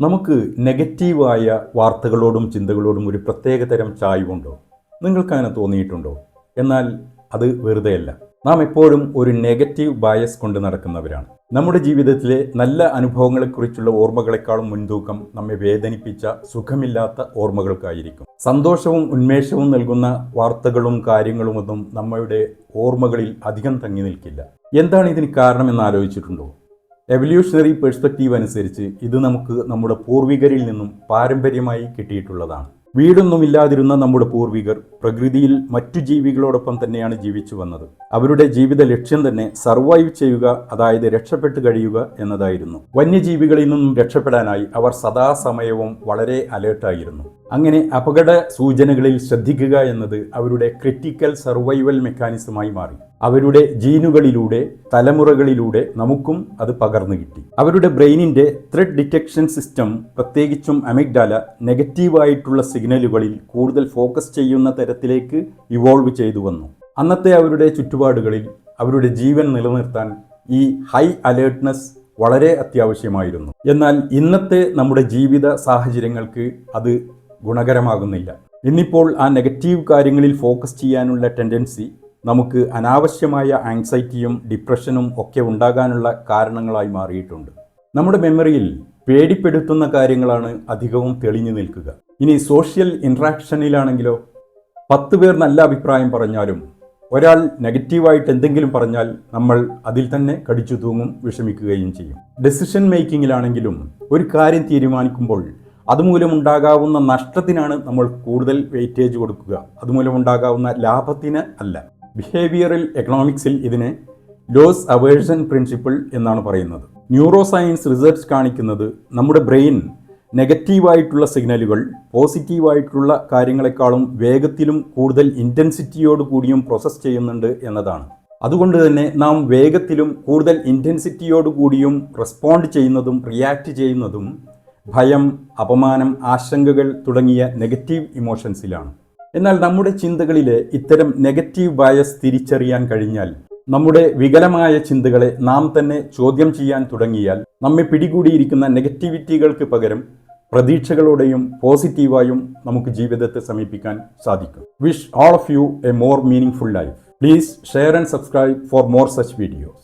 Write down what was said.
നമുക്ക് നെഗറ്റീവായ വാർത്തകളോടും ചിന്തകളോടും ഒരു പ്രത്യേക തരം ചായ്വുണ്ടോ? നിങ്ങൾക്കങ്ങനെ തോന്നിയിട്ടുണ്ടോ? എന്നാൽ അത് വെറുതെയല്ല. നാം എപ്പോഴും ഒരു നെഗറ്റീവ് ബയസ് കൊണ്ട് നടക്കുന്നവരാണ്. നമ്മുടെ ജീവിതത്തിലെ നല്ല അനുഭവങ്ങളെക്കുറിച്ചുള്ള ഓർമ്മകളെക്കാളും മുൻതൂക്കം നമ്മെ വേദനിപ്പിച്ച സുഖമില്ലാത്ത ഓർമ്മകൾക്കായിരിക്കും. സന്തോഷവും ഉന്മേഷവും നൽകുന്ന വാർത്തകളും കാര്യങ്ങളുമൊന്നും നമ്മുടെ ഓർമ്മകളിൽ അധികം തങ്ങി നിൽക്കില്ല. എന്താണ് ഇതിന് കാരണമെന്ന് ആലോചിച്ചിട്ടുണ്ടോ? എവല്യൂഷണറി പെർസ്പെക്റ്റീവ് അനുസരിച്ച് ഇത് നമുക്ക് നമ്മുടെ പൂർവികരിൽ നിന്നും പാരമ്പര്യമായി കിട്ടിയിട്ടുള്ളതാണ്. വീടൊന്നുമില്ലാതിരുന്ന നമ്മുടെ പൂർവികർ പ്രകൃതിയിൽ മറ്റു ജീവികളോടൊപ്പം തന്നെയാണ് ജീവിച്ചു വന്നത്. അവരുടെ ജീവിത ലക്ഷ്യം തന്നെ സർവൈവ് ചെയ്യുക അതായത് രക്ഷപ്പെട്ട് കഴിയുക എന്നതായിരുന്നു. വന്യജീവികളിൽ നിന്നും രക്ഷപ്പെടാനായി അവർ സദാസമയവും വളരെ അലേർട്ടായിരുന്നു. അങ്ങനെ അപകട സൂചനകളിൽ ശ്രദ്ധിക്കുക എന്നത് അവരുടെ ക്രിട്ടിക്കൽ സർവൈവൽ മെക്കാനിസമായി മാറി. അവരുടെ ജീനുകളിലൂടെ തലമുറകളിലൂടെ നമുക്കും അത് പകർന്നു കിട്ടി. അവരുടെ ബ്രെയിനിന്റെ ത്രെഡ് ഡിറ്റക്ഷൻ സിസ്റ്റം പ്രത്യേകിച്ചും അമിഗ്ഡാല നെഗറ്റീവായിട്ടുള്ള സിഗ്നലുകളിൽ കൂടുതൽ ഫോക്കസ് ചെയ്യുന്ന തരത്തിലേക്ക് ഇവോൾവ് ചെയ്തു വന്നു. അന്നത്തെ അവരുടെ ചുറ്റുപാടുകളിൽ അവരുടെ ജീവൻ നിലനിർത്താൻ ഈ ഹൈ അലേർട്ട്നെസ് വളരെ അത്യാവശ്യമായിരുന്നു. എന്നാൽ ഇന്നത്തെ നമ്മുടെ ജീവിത സാഹചര്യങ്ങൾക്ക് അത് ഗുണകരമാകുന്നില്ല. ഇന്നിപ്പോൾ ആ നെഗറ്റീവ് കാര്യങ്ങളിൽ ഫോക്കസ് ചെയ്യാനുള്ള ടെൻഡൻസി നമുക്ക് അനാവശ്യമായ ആങ്സൈറ്റിയും ഡിപ്രഷനും ഒക്കെ ഉണ്ടാകാനുള്ള കാരണങ്ങളായി മാറിയിട്ടുണ്ട്. നമ്മുടെ മെമ്മറിയിൽ പേടിപ്പെടുത്തുന്ന കാര്യങ്ങളാണ് അധികവും തെളിഞ്ഞു നിൽക്കുക. ഇനി സോഷ്യൽ ഇൻട്രാക്ഷനിലാണെങ്കിലോ പത്ത് പേർ നല്ല അഭിപ്രായം പറഞ്ഞാലും ഒരാൾ നെഗറ്റീവായിട്ട് എന്തെങ്കിലും പറഞ്ഞാൽ നമ്മൾ അതിൽ തന്നെ കടിച്ചു തൂങ്ങും വിഷമിക്കുകയും ചെയ്യും. ഡെസിഷൻ മേക്കിങ്ങിലാണെങ്കിലും ഒരു കാര്യം തീരുമാനിക്കുമ്പോൾ അതുമൂലമുണ്ടാകാവുന്ന നഷ്ടത്തിനാണ് നമ്മൾ കൂടുതൽ വെയിറ്റേജ് കൊടുക്കുക. അതുമൂലമുണ്ടാകാവുന്ന ലാഭത്തിന് അല്ല. ബിഹേവിയറൽ എക്കണോമിക്സിൽ ഇതിനെ ലോസ് അവേഴ്സൺ പ്രിൻസിപ്പിൾ എന്നാണ് പറയുന്നത്. ന്യൂറോ സയൻസ് റിസർച്ച് കാണിക്കുന്നത് നമ്മുടെ ബ്രെയിൻ നെഗറ്റീവായിട്ടുള്ള സിഗ്നലുകൾ പോസിറ്റീവായിട്ടുള്ള കാര്യങ്ങളെക്കാളും വേഗത്തിലും കൂടുതൽ ഇന്റൻസിറ്റിയോട് കൂടിയും പ്രോസസ്സ് ചെയ്യുന്നുണ്ട് എന്നതാണ്. അതുകൊണ്ട് തന്നെ നാം വേഗത്തിലും കൂടുതൽ ഇന്റൻസിറ്റിയോട് കൂടിയും റെസ്പോണ്ട് ചെയ്യുന്നതും റിയാക്ട് ചെയ്യുന്നതും ഭയം അപമാനം ആശങ്കകൾ തുടങ്ങിയ നെഗറ്റീവ് ഇമോഷൻസിലാണ്. എന്നാൽ നമ്മുടെ ചിന്തകളിലെ ഇത്തരം നെഗറ്റീവ് ബയസ് തിരിച്ചറിയാൻ കഴിഞ്ഞാൽ നമ്മുടെ വികലമായ ചിന്തകളെ നാം തന്നെ ചോദ്യം ചെയ്യാൻ തുടങ്ങിയാൽ നമ്മെ പിടികൂടിയിരിക്കുന്ന നെഗറ്റിവിറ്റികൾക്ക് പകരം പ്രതീക്ഷകളോടെയും പോസിറ്റീവായും നമുക്ക് ജീവിതത്തെ സമീപിക്കാൻ സാധിക്കും. Wish all of you a more meaningful life please share and subscribe for more such videos